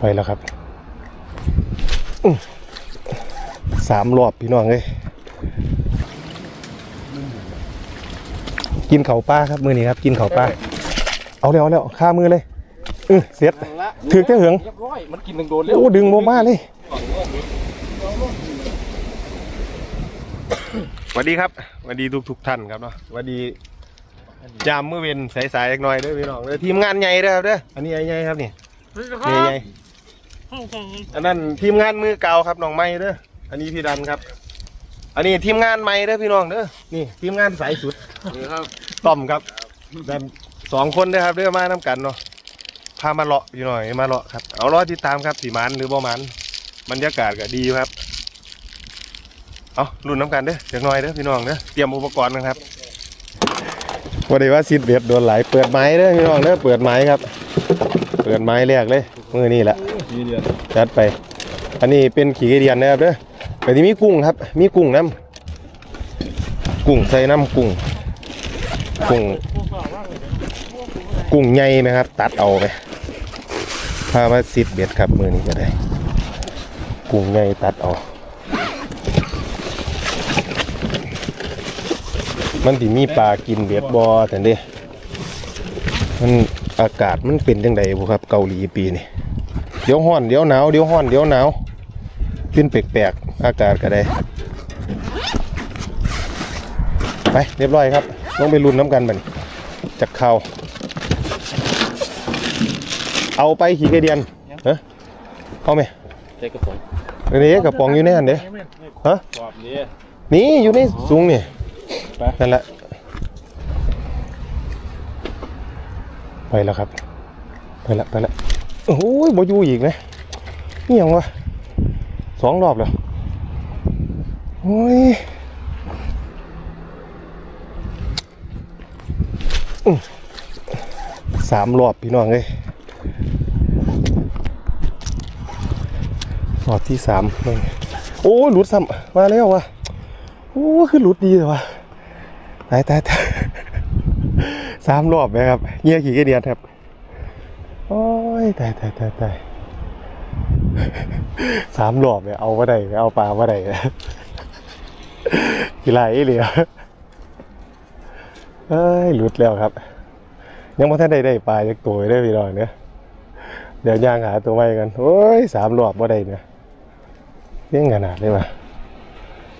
ไปแล้วครับอื้อสามรอบพี่น้องเลยกินเขาวปลาครับมือนี้ครับ กินเขาวปลาเอาแล้วเอาแล้วข้ามือเลยเออเสียดถือแค่เหืองเรียบร้อยมันกินหนึ่งโดนเร็วโอ้ดึงโมมาเลยสวัสดีครับสวัสดีทุกทุกๆท่านครับเนาะสวัสดียามเมื่อเวนสายๆอีกหน่อยเด้อพี่น้องเด้อทีมงานใหญ่เด้อครับเด้ออันนี้ไอ้ใหญ่ครับนี่นี่ใหญ่ อันนั้นทีมงานมือเก่าครับน้องไม้เด้ออันนี้พี่ดันครับ อันนี้ทีมงานใหม่เด้อพี่น้องเด้อนี่ทีมงานสายสุดนี่ครับต้อมครับดันสองคนเด้อครับเด้อมาน้ำกันเนาะพามาเลาะพี่หน่อยมาเลาะครับเอารอติดตามครับสีมันหรือบ่มันบรรยากาศก็ดีครับเอารุ่นน้ำกันเด้อเด็กน้อยเด้อพี่น้องเด้อเตรียมอุปกรณ์นะครับว่าได้ว่าซีดเบียดโดนไหลายเปิดไม้เด้อพี่น้องเด้อเปิดไม้ครับ เปิดไม้แรกเลยมือนี่แหละ ดีเดียวจัดไป อันนี้เป็นขี่กระเดียนนะครับเด้อแต่ที่มีกุ้งครับ มีกุ้งน้ำกุ้งใส่น้ำกุ้ง กุ้ง กุ้งใหญ่ไหมครับ ตัดเอาไปพามาซิดเบ็ดครับมือนี้ก็ได้ กุ้งใหญ่ตัดเอามันที่มีปลากินเบ็ดบอแต่เด้มันอากาศมันเป็นจังไดบุครับเกาหลีปีนี้ เดี๋ยวห้อนเดี๋ยวหนาวเดี๋ยวห้อนเดี๋ยวหนาวขึ้นแปลกๆอากาศก็ได้ ไปเรียบร้อยครับต้องไปลุ้นน้ำกันบัดนจากเขาเอาไปขี่กระเดียนเฮ้เอาไหมเจ๊กระป๋องเดี๋ยวกระป๋องอยู่ในหันเด้ฮะกรอบนี้นี่อยู่ในสูงนี่ไปนั่นแหละไปแล้วครับ ไปละไปละ โอ้ยบอยู่อีกนะนี่ยังวะสองรอบแล้วโอ้ยอสามรอบพี่น้องเลยรอบที่สามโอ้หลุดซ้ำมาแล้ววะโอ้คือหลุดดีเลยวะตายตายตายสามรอบไหมครับเงี้ยขี่กระเดียนครับโอ้ ยตายตายตายตายสามหลอบเลยเอามาได้เอาปลามาได้กี่ไรเหลือเอ้ยหลุดแล้วครับ ยังไม่ทันได้ได้ปลาจากตัวได้พี่น้องเนี่ยเดี๋ยวย่างหาตัวใหม่กันโอ้ยสามหลอบมาไดเนี่ยเลี้ยงขนาดเลยว่ะ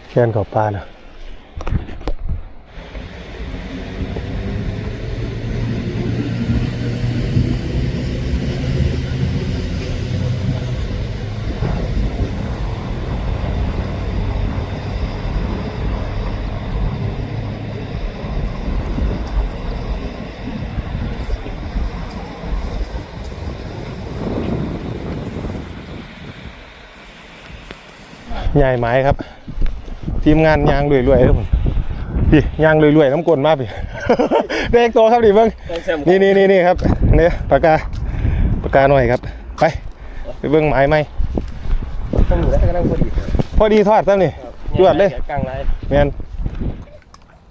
แค่นขอบปลาเนาะ ใหญ่ไม้ครับ ทีมงานยางรวยๆครับผมพี่ยางรวยๆน้ำกลนมากพี่เด็กตัวครับดิเบิ้งต้องแซมนี่นี่นี่นี่ครับเนี่ยปากกาปากกาหน่อยครับ ไปไปเบิ้งไม้ไหมต้องอยู่ได้ก็นั่งพอดีพอดีทอดซ้ำนี่จวดเลยกลางไรแมน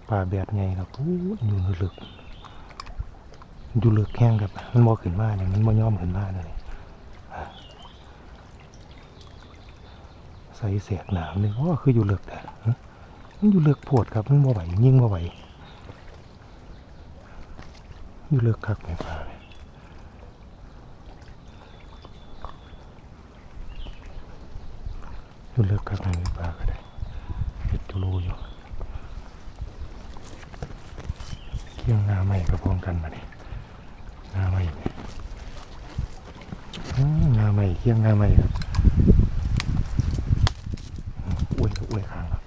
ปลาแบบไงครับอู้อยู่ลึกอยู่ลึกแห้งครับมันบ่ขึ้นมาเนี่ยมันบ่ย่อมขึ้นมาเลย ใส่เสียกหนามเลยว่าคืออยู่เลึกแต่มันอยู่เลึกโพดครับมันบ่ไหวยิ่งบ่ไหวอยู่เลึกคักไหมปลาเนี่ยอยู่เลึกคักไหมปลาก็ได้เห็ดจุลูอยู่เกี่ยงงาใหม่กระพร้องกันมาเนี่ยงาใหม่อืมงาใหม่เกี่ยงงาใหม่ครับอืมอุ้ยอุ้ยขางครับ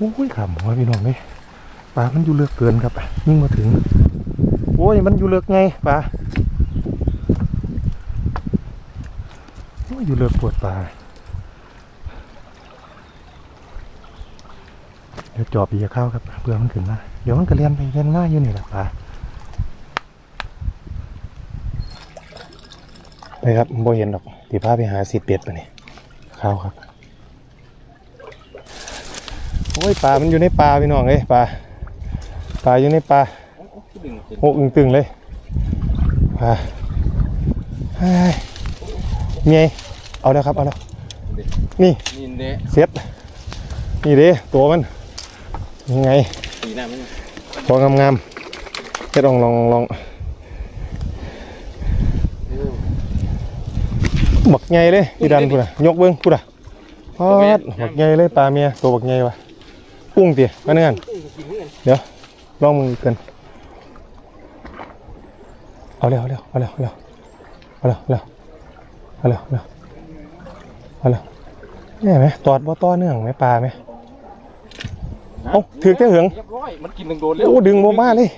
อุ้ยขำว่าพี่น้องเนี่ยปลา มันอยู่เลือกเกินครับ ยิ่งมาถึง โอ้ย มันอยู่เลือกไงปลาโอ้ยอยู่เลือกปวดปลา เดี๋ยวจอบอีกเข้าครับเพื่อมันขึ้นมา เดี๋ยวมันก็เรียนไปเรียนมาอยู่นี่แหละปลาไปครับบ่เห็นหรอกตีพาไปหาสีเป็ดมานี่ข้าวครับ อ้ยปลา มันอยู่ในปลาพี่น้องเลยปลา ปลาอยู่ในปลาดึงโอ้อึงตึงเลยพาเฮ้ยเมียเอาแล้วครับ เอาแล้ว นี่นี่เด้เซ็ตนี่เด้ตัวมัน ยังไงสีหน้ามันพองามงามๆเฮ็ดลองลองลองบักใหญ่เลยพี่ดันพูดอะยกเบิ้งพูดอะพอดบักใหญ่เลยปลาเมียตัวบักใหญ่วะ กุ้งเตี๋ยมาเนื่อนเดี๋ยวลองมือกันเอาเร็วเอาเร็วเอาเร็วเอาเร็วเอาเร็วเอาเร็วเอาเร็วเอาเร็วเนี่ยไหมตอดบ่ต้อเนื่องไหมปลาไหมเอ้าถือแต่เหืองเรียบร้อยมันกินหนึ่งโดนแล้วโอ้ดึงบ่มาเลย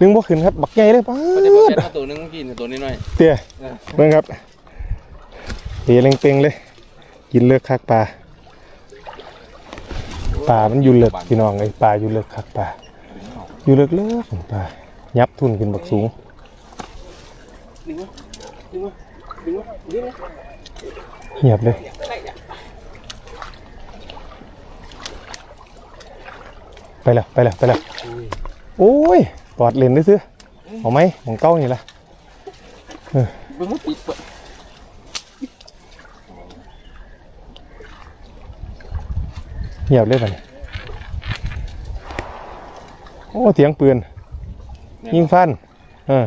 ดึงบ่ขึ้นครับ บักใหญ่เลยป้ามันจะมาดแค่เอาตัวหนึงกินตัวนี้หน่อยเตี้ยเออเบิ่งครับเตะเล็งเต็งเลย กินเลือกคักปลา ปลามันอยู่เลิกพี่น้องไอ้ปลาอยู่เลิกคักปลาอยู่เลิกเลิกของปลายับทุนขึ้นบักสูงดึงวะดึงวะดึงวะดึงวะเงียบเลยไปแล้วไปแล้วไปแล้วโอ้ยปอดเลนได้ซื้อเอาไหมของเก้านี่ละดึงวะปิดเปิด เงียบเลยป่ะเนี่ยโอ้เสียงปืน ยิงฟันเออ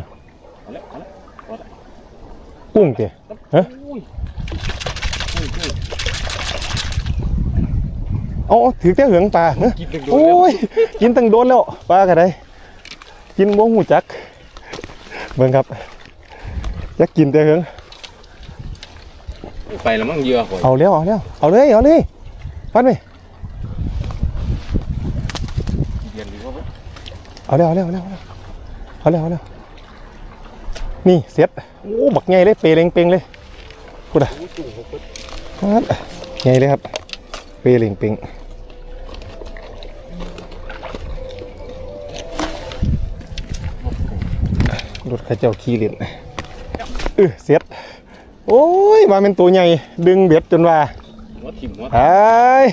เอาละเอาละปุ้งเตี๋ยฮะอุ้ยเอาเอาถือแต่เหืองปลาเนอะกินหนึ่งโดนโอ้แล้วยกินตั้งโดนแล้ว ปลากระไดกินบ่หูจัก เบิ่งครับอยากกินแต่เหืองไปแล้วมั่งเหยื่อข่อยเอาแล้วเอาแล้วเอาเลยเอาเลยฟันไป เย็นดีวะ เอาแล้วเอาแล้วเอาแล้วเอาแล้วเอาแล้วนี่เสียดโอ้บักไงเลยเปเล็งเปงเลยพูดอะครับไงเลยครับเปเล็งเปงรถเข้าเจ้าขี่เล่นเออเสียดโอ้ยมาเป็นตัวใหญ่ดึงเบ็ดจนว่าหัวถิ่มหัวไอ้าย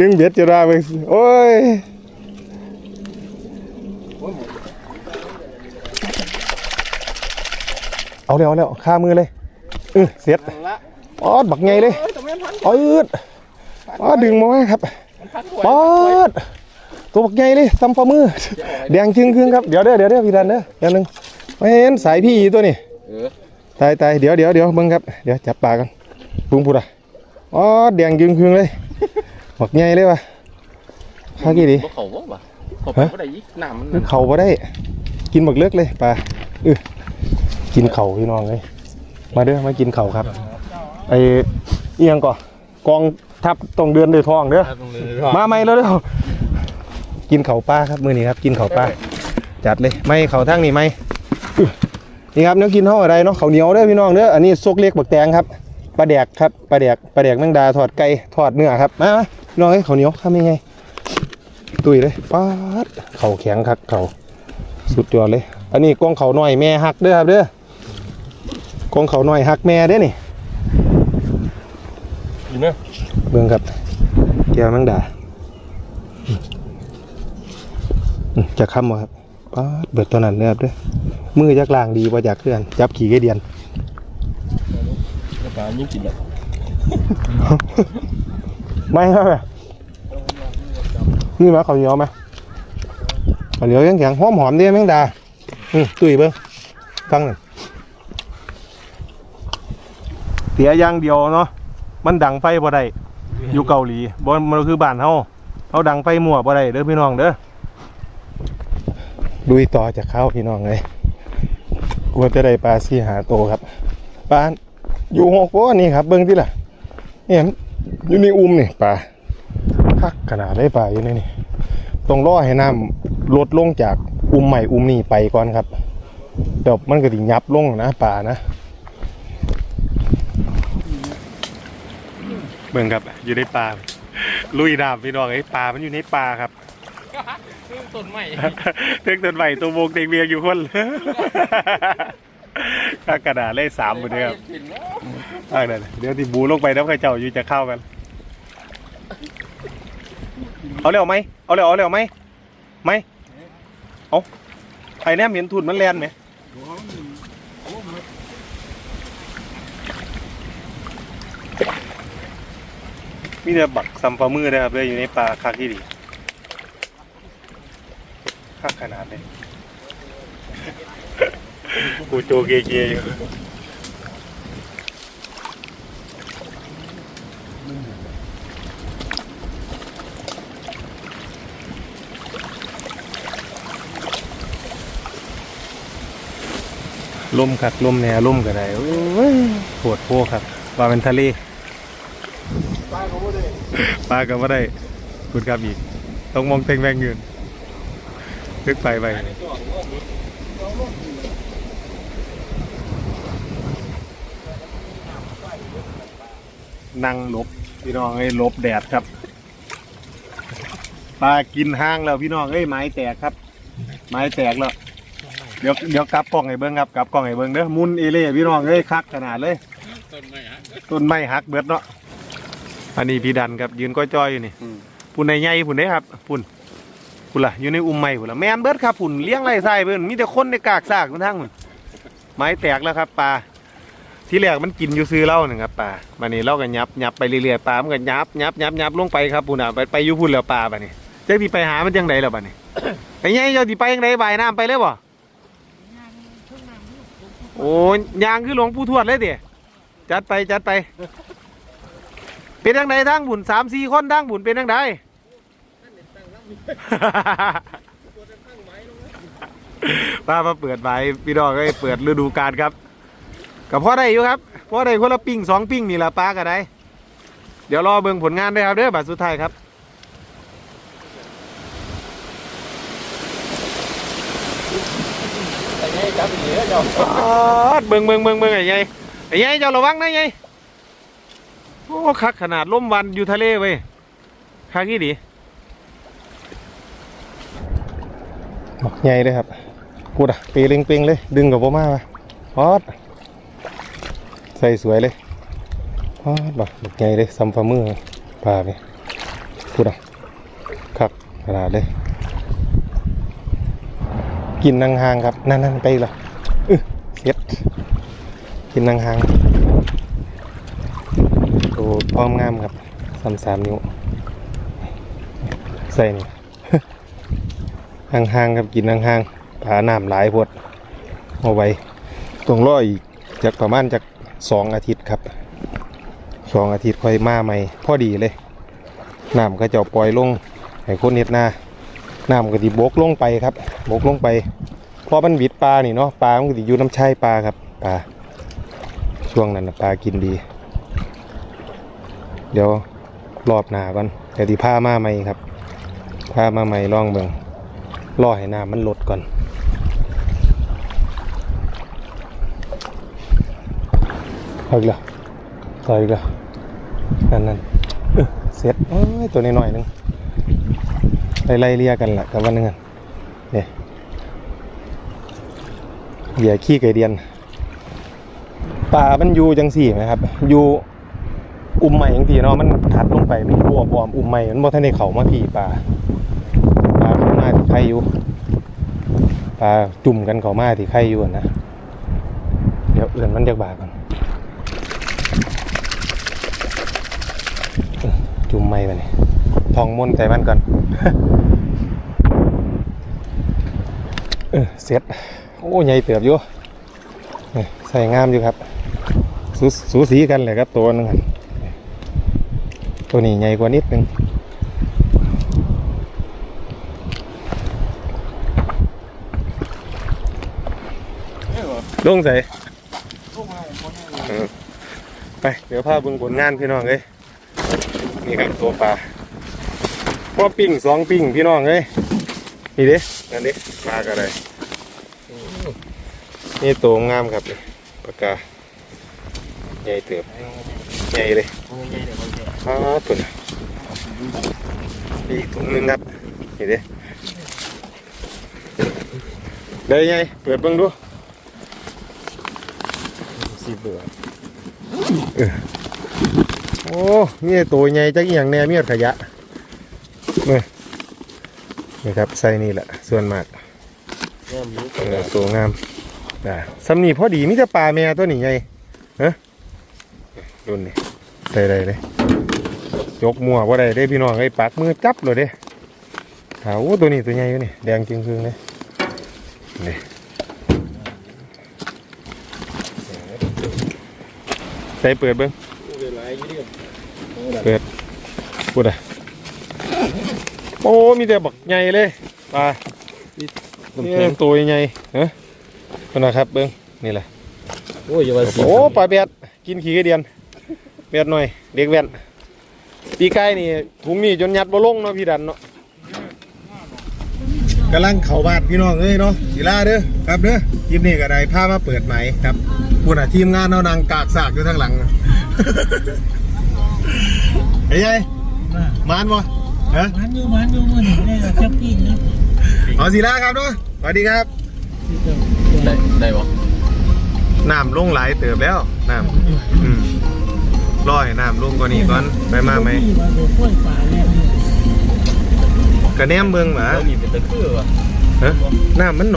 ดึงเบ็ดจนว่าไปโอ้ย เอาเร็วเอาเร็วข้ามือเลยเออเสียดนั่นละปอดบักไงเลยเอ้ยแต่แม่นพันปืดปอดดึงมาไว้ครับมันพันปอดตัวบักไงเลยซ้ำฝ่ามือแดงจึงครึ่งครับเดี๋ยวเด้อเดี๋ยวเด้อพี่ดันเด้อเดี๋ยวหนึงไม่เห็นสายพี่อีตัวนี้เออตายตายเดี๋ยวเดี๋ยวเดี๋ยวเบิ่งครับเดี๋ยวจับปลากันปุ้งพูดอะอ๋อแดงจึงครึ่งเลยบักไงเลยวะข้ากี่ดีบ่เขาบ่วะเขาไปฮะบ่ได้ยิกน้ำมันกินเข่าบ่ได้ กินบักเลือกเลยปลาเออ กินเข่าพี่น้องเลยมาเด้อมากินเข่าครับไอเอียงก่อนกองทัพต้องเดือนด้วยท้องเด้อตรงเลยมาไหมแล้วเด้อกินเข่าปลาครับมื้อนี้ครับ กินเข่าปลาจัดเลยไม่เข่าทั้งนี่ไหมอื้อนี่ครับเนื้อกินเท่าอะไรเนาะข้าวเหนียวเด้อพี่น้องเด้ออันนี้ซกเล็กบักแตงครับปลาแดกครับปลาแดกปลาแดกแมงดาทอดไก่ทอดเนื้อครับมามาพี่น้องเอ้ยข้าวเหนียวทำยังไงตุยเลยป๊าดเข่าแข็งครับเข่าสุดยอดเลย อันนี้กองเขาหน่อยแม่หักเด้อครับเด้อ กองเขาหน่อยหักแม่เด้อนี่กินไหมเบิ่งครับแก้วแมังดาอืมจะค้ำบ่ครับป๊าดเบิดตัวนั้นเด้อครับเด้อมือจักล่างดีบ่จากเคลื่อนจับขี่ไก่เดียนปลายิ่งกินแบบไม่ครับแม่นี่มาข้าวเหนียวไหมข้าวเหนียวแข็งๆหอมหอมๆเด้แมงดา อืมตุ้ยเบิ่งฟังหน่อย เสียอย่างเดียวเนาะมันดังไฟบ่ได้อยู่เกาหลีบ่มันคือบ้านเฮาเฮาดังไฟมั่วบ่ได้เด้อพี่น้องเด้อลุยต่อจากเขาพี่น้องเลยกลัวจะได้ปลาซี่หาโตครับปลาอยู่หกบ่นี่ครับ เบิ่งที่ล่ะเนี่ยมันอยู่ในอุ้มนี่ปลาคักขนาดได้ปลาอยู่ในนี่ต้องรอให้น้ำลดลงจากอุ้มใหม่อุ้มนี่ไปก่อนครับเดี๋ยวมันก็สิยับลงนะปลานะ เบิ่งครับอยู่ในป่าลุยน้ำพี่น้องไอ้ป่ามันอยู่ในป่าครับต้นไม้เทือกต้นใหม่ตัววงเต็งเบียงอยู่คนข้ากระดาษเลขสามหมดเลยครับอ่าเดี๋ยวเดี๋ยวที่บูลงไปน้ำข้าเจ้าอยู่จะเข้ากัน เอาเร็วไหมเอาเร็วเอาเร็วไหมไหมเอาไอ้แนมเห็นทุนมันแลนไหม มีแต่บักซัมฟามือนะครับเลยอยู่ในป่าคักที่ดีคักขนาดเลยกูโจเกเกอยู่ลมคักลมแนวลมก็ได้โอ้ยปวดโพครับว่าเป็นทะเล ปลาเขาบ่ได้ ปลาก็ไม่ได้คุณครับอีกต้องมองเต็งแมงเงินลึกไปไปนั่งลบพี่น้องเอ้ยลบแดดครับปลากินห้างแล้วพี่น้องเอ้ยไม้แตกครับ ไม้แตกแล้วเดี๋ยวเดี๋ยวกลับกล้องให้เบิ้งครับกลับกล้องให้เบิ้งเด้อมุนเอเล่พี่น้องเอ้ยคักขนาดเลยต้นไม้ต้นไม้หักเบิดเนาะ อันนี้พี่ดันครับยืนก้อยจ้อยอยู่นี่อืม ปุ่นในใหญ่ปุ่นเด้ครับปุ่นปุ่นล่ะอยู่ในอุ้มไม้ปุ่นล่ะแมนเบิดครับปุ่นเลี้ยงไรไส้เบิ่นมีแต่คนในกากซากทุกทั้งปุ่นไม้แตกแล้วครับปลาที่แรกมันกินอยู่ซื้อเหล้าหนึ่งครับปลาบันนี้เราก็ยับยับไปเรื่อยๆปลามันก็ยับยับยับยับลงไปครับปุ่นอะไปไปอยู่พุ่นแล้วปลาบันนี้เจ้าที่ไปหามันจังไดแล้วบันนี้ไปไงเจ้าที่ไปยังไงว่ายน้ำไปเลยบ่โอ้ยยางคือหลวงปู่ทวดเลยเดี๋ยจัดไปจัดไป เป็นยังไงทั้งบุญสามสี่คนทั้งบุญเป็นยังไงป้ามาเปิดไว้พี่ดอกก็เปิดฤดูกาลครับกับพ่อได้อยู่ครับพ่อได้คนละปิ้งสองปิ้งนี่แหละป้าก็ได้เดี๋ยวรอเบิ่งผลงานด้วยครับเด้อบัตรสุดท้ายครับแต่ไงจับเหลือเจ้าอ๋อเบิ่งเบิ่งเบิ่งเบิ่งไอ้ยัยไอ้ยัยเจ้าระวังนะยัย โอ้คักขนาดล่มวันอยู่ทะเลเว้ยคักที่ดีบักใหญ่เลยครับพูดอะเปเล็งเปงเลย ดึงกับพ่อมาพอดใส่สวยเลยพอดบักบักใหญ่เลยซัมฟามือปลาไปพูดอะคักขนาดเลย กินนางหางครับ นั่นนั่นไปอีกและอื้อเสียดกินนางหาง พร้อมงามครับสามสามนิ้ว ใส่นี่ห่างๆครับกินห่างๆผาน้ำหลายพดเอาไว้ต้องรออีกจากประมาณจากสองอาทิตย์ครับสองอาทิตย์ค่อยมาใหม่พอดีเลยน้ำก็จะปล่อยลงให้คนเห็ดนาน้ำก็ดีบกลงไปครับบกลงไปเพราะมันบิดปลานี่เนาะปลามันก็สิอยู่น้ำชายปลาครับปลาช่วงนั้นนะปลากินดี เดี๋ยวรอบหนาก่อนเดี๋ยวที่พามาใหม่ครับพามาใหม่ลองเบิ่งรอให้น้ำมันลดก่อนเอาอีกแล้วต่ออีกแล้วนั่นนั่นเสร็จโอ้ยตัวน้อยหนึงไล่ไล่เรียกันแหละกับวันนึงอะเนี่ยเหยียขี้ไก่เดียนป่ามันอยู่จังสี่ไหมครับอยู่ อุ้มใหม่จังสี่เนาะมันถัดลงไปมันบวบวมอุ้มใหม่มันบ่ทันได้เข้ามาพี่ป่าป่าเข้ามาที่ใครอยู่ป่าจุ่มกันเข้ามาที่ใครอยู่อะนะเดี๋ยวเอื่นมันจะบากันจุ่มใหม่ไปนี่ทองมนใส่มันก่อนเออเสร็จโอ้ใหญ่เติบอยู่ใส่งามอยู่ครับสูสีกันเลยครับตัวนึงอะ ตัวนี้ใหญ่กว่านิดนึงลงใส่ลูกมามคนนี้เออไปเดี๋ยวพาบิ่งผลงานพี่น้องเอ้ยนี่ครับตัวปลาพ่อปิ้งสองปิ้งพี่น้องเอ้ยนี่เด้นั่นเด้ปลาก็ได้นี่ตัวงามครับนี่ปากกาใหญ่เติบใหญ่เลย อ้ยใหญ่เดี๋ยวเขาจะอ๋อตัวน่ะอีกถุงหนึงครับนี่เด้ได้ไง เปิดเบิ่งดูสิเบื่อโอ้มีแต่ตัวใหญ่จักอหย่างแน่มีแต่ขยะนี่นี่ครับใส่นี่แหละส่วนมากเริ่มรู้เออตัวงามอ่าสำนีพอดีมีแต่ปลาแม่ตัวนี้ใหญ่ฮะรุ่นนี่ใส่ได้เลย จกมั่วว่าได้ได้พี่น้องไอ้ปากมือจับเลยเด้ถาวตัวนี้ตัวใหญ่อยู่นี่แดงจริงคืงเลยนี่ใส่เปิดเบิ้งเปิดพูดอะโอ้มีแต่บักใหญ่เลยปลานี่ตัวใหญ่เฮ้ยนะครับเบิ้งนี่แหละโอ้ยอย่าว่าสิโอ้ปลาเบียดกินขี้กระเดียนเบียดหน่อยเด็กแว่น ปีไก่นี่ถุงนี่จนยัดบ่ลงเนาะพี่ดันเนาะกำลังเข่าบ้านพี่น้องเอ้ยเนาะกีฬาเด้อครับเด้อคลิปนี้ก็ได้พามาเปิดใหม่ครับพูดอะทีมงานเนาะนางกากสากอยู่ทางหลังเฮ้ยไงมานบ่ฮะมันอยู่มันอยู่มือหนึ่งเลยเราจะกินนะเอาสีลาครับเนาะสวัสดีครับ ได้ได้บ่น้ำลงไหลายเติบแล้วน้ำอืม ร้อยน้ำลงกว่านี้ก่อนไปมาไหมที่ว่าเดี๋ยวกล้วยป่าแล้วเนี่ยกระแนมเมืองหมาแล้วมีเป็นตะคือว่ะฮะน้ำมัน